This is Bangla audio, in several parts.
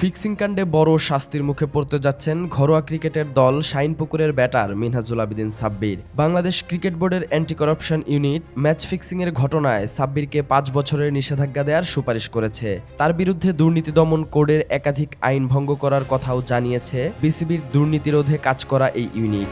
ফিক্সিং কাণ্ডে বড় শাস্তির মুখে পড়তে যাচ্ছেন ঘরোয়া ক্রিকেটের দল শাইনপুকুরের ব্যাটার মিনহাজুল আবিদিন সাব্বির। বাংলাদেশ ক্রিকেট বোর্ডের অ্যান্টি করাপশন ইউনিট ম্যাচ ফিক্সিংয়ের ঘটনায় সাব্বিরকে পাঁচ বছরের নিষেধাজ্ঞা দেওয়ার সুপারিশ করেছে। তার বিরুদ্ধে দুর্নীতি দমন কোডের একাধিক আইন ভঙ্গ করার কথাও জানিয়েছে বিসিবির দুর্নীতিরোধে কাজ করা এই ইউনিট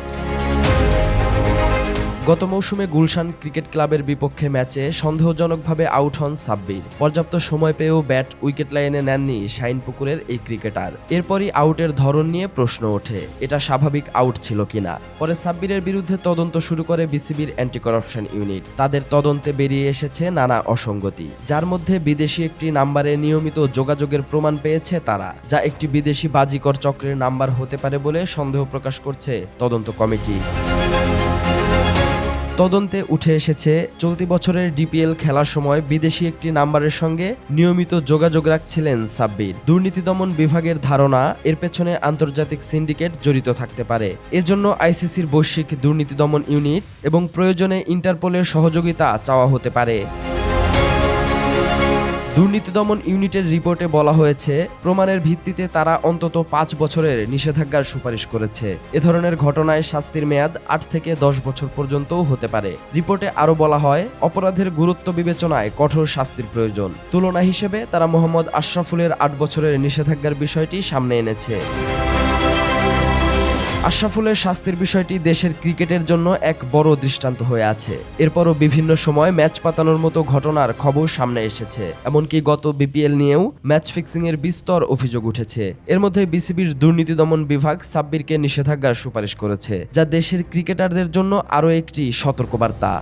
গত মৌসুমে গুলশান ক্রিকেট ক্লাবের বিপক্ষে ম্যাচে সন্দেহজনকভাবে আউট হন সাব্বির। পর্যাপ্ত সময় পেয়েও ব্যাট উইকেট লাইনে নেননি শাইনপুকুরের এই ক্রিকেটার। এরপরই আউটের ধরন নিয়ে প্রশ্ন ওঠে, এটা স্বাভাবিক আউট ছিল কিনা? পরে সাব্বিরের বিরুদ্ধে তদন্ত শুরু করে বিসিবির অ্যান্টি করাপশন ইউনিট। তাদের তদন্তে বেরিয়ে এসেছে নানা অসঙ্গতি, যার মধ্যে বিদেশি একটি নাম্বারে নিয়মিত যোগাযোগের প্রমাণ পেয়েছে তারা, যা একটি বিদেশি বাজিকর চক্রের নাম্বার হতে পারে বলে সন্দেহ প্রকাশ করছে তদন্ত কমিটি। তদন্তে উঠে এসেছে, চলতি বছরের ডিপিএল খেলার সময় বিদেশি একটি নাম্বারের সঙ্গে নিয়মিত যোগাযোগ রাখছিলেন সাব্বির। দুর্নীতি দমন বিভাগের ধারণা, এর পেছনে আন্তর্জাতিক সিন্ডিকেট জড়িত থাকতে পারে। এজন্য আইসিসির বৈশ্বিক দুর্নীতি দমন ইউনিট এবং প্রয়োজনে ইন্টারপোলের সহযোগিতা চাওয়া হতে পারে। দুর্নীতি দমন ইউনিটের রিপোর্টে বলা হয়েছে, প্রমাণের ভিত্তিতে তারা অন্তত পাঁচ বছরের নিষেধাজ্ঞার সুপারিশ করেছে। এ ধরনের ঘটনায় শাস্তির মেয়াদ আট থেকে দশ বছর পর্যন্তও হতে পারে। রিপোর্টে আরও বলা হয়, অপরাধের গুরুত্ব বিবেচনায় কঠোর শাস্তির প্রয়োজন। তুলনা হিসেবে তারা মোহাম্মদ আশরাফুলের আট বছরের নিষেধাজ্ঞার বিষয়টি সামনে এনেছে। আশরাফুলের শাস্তির বিষয়টি দেশের ক্রিকেটের জন্য এক বড় দৃষ্টান্ত হয়ে আছে। এরপরও বিভিন্ন সময় ম্যাচ পাতানোর মতো ঘটনার খবর সামনে এসেছে। এমনকি গত বিপিএল নিয়েও ম্যাচ ফিক্সিং এর বিস্তর অভিযোগ উঠেছে। এর মধ্যে বিসিবির দুর্নীতি দমন বিভাগ সাব্বিরকে নিষেধাজ্ঞার সুপারিশ করেছে, যা দেশের ক্রিকেটারদের জন্য আরও একটি সতর্কবার্তা।